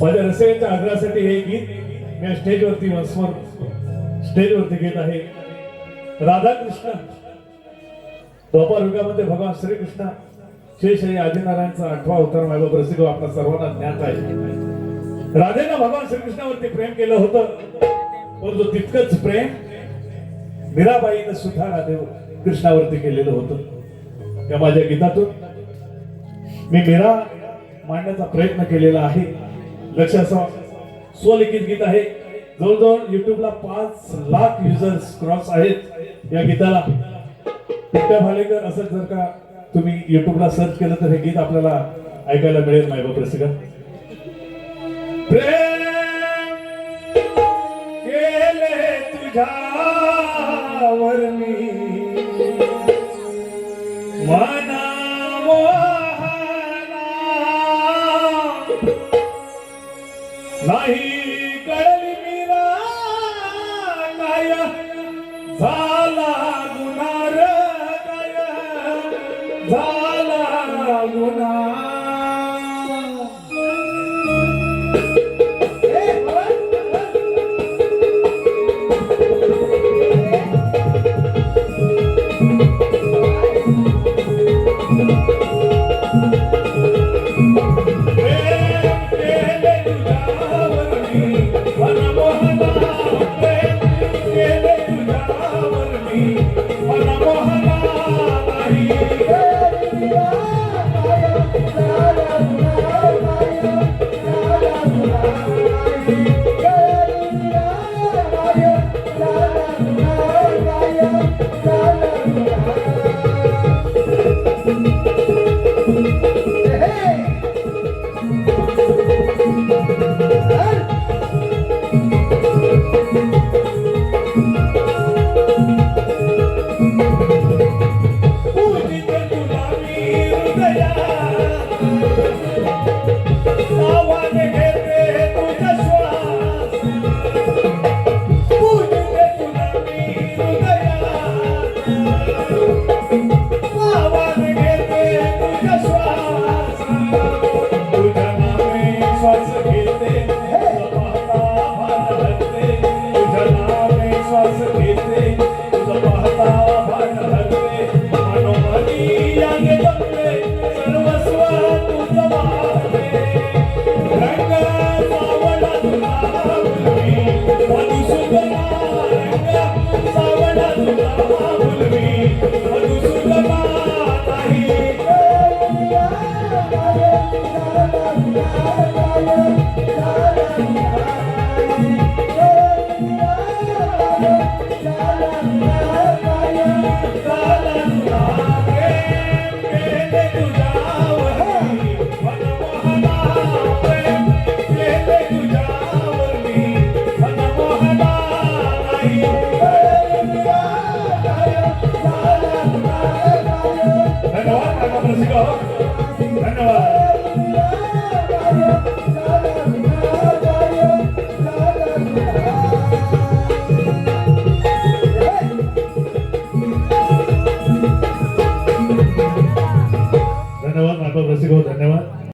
माझ्या रसिकांच्या आग्रहासाठी हे गीत मी स्टेजवरती वंसवर स्टेजवरती घेत आहे. राधाकृष्ण द्वापार युगामध्ये भगवान श्रीकृष्ण शेष आणि आदिनारायणचा आठवा अवतार मायबाप प्रसिद्ध आपल्या सर्वांना ज्ञात आहे. राधेनं भगवान श्रीकृष्णावरती प्रेम केलं होतं परंतु तितकंच प्रेम मीराबाईनं सुद्धा राधे कृष्णावरती केलेलं होतं. त्या माझ्या गीतातून मी मीरा मांडण्याचा प्रयत्न केलेला आहे. लक्ष असा स्वलिखित गीत आहे. जवळजवळ युट्यूबला पाच लाख युजर्स क्रॉस आहेत या गीताला. पिट्ट्या भालेकर असं जर का तुम्ही युट्यूबला सर्च केलं तर हे गीत आपल्याला ऐकायला मिळेल मायबाप रसिका प्रेम केले नाही कळली मीरा काय झाला गुणार काय झाला गुणार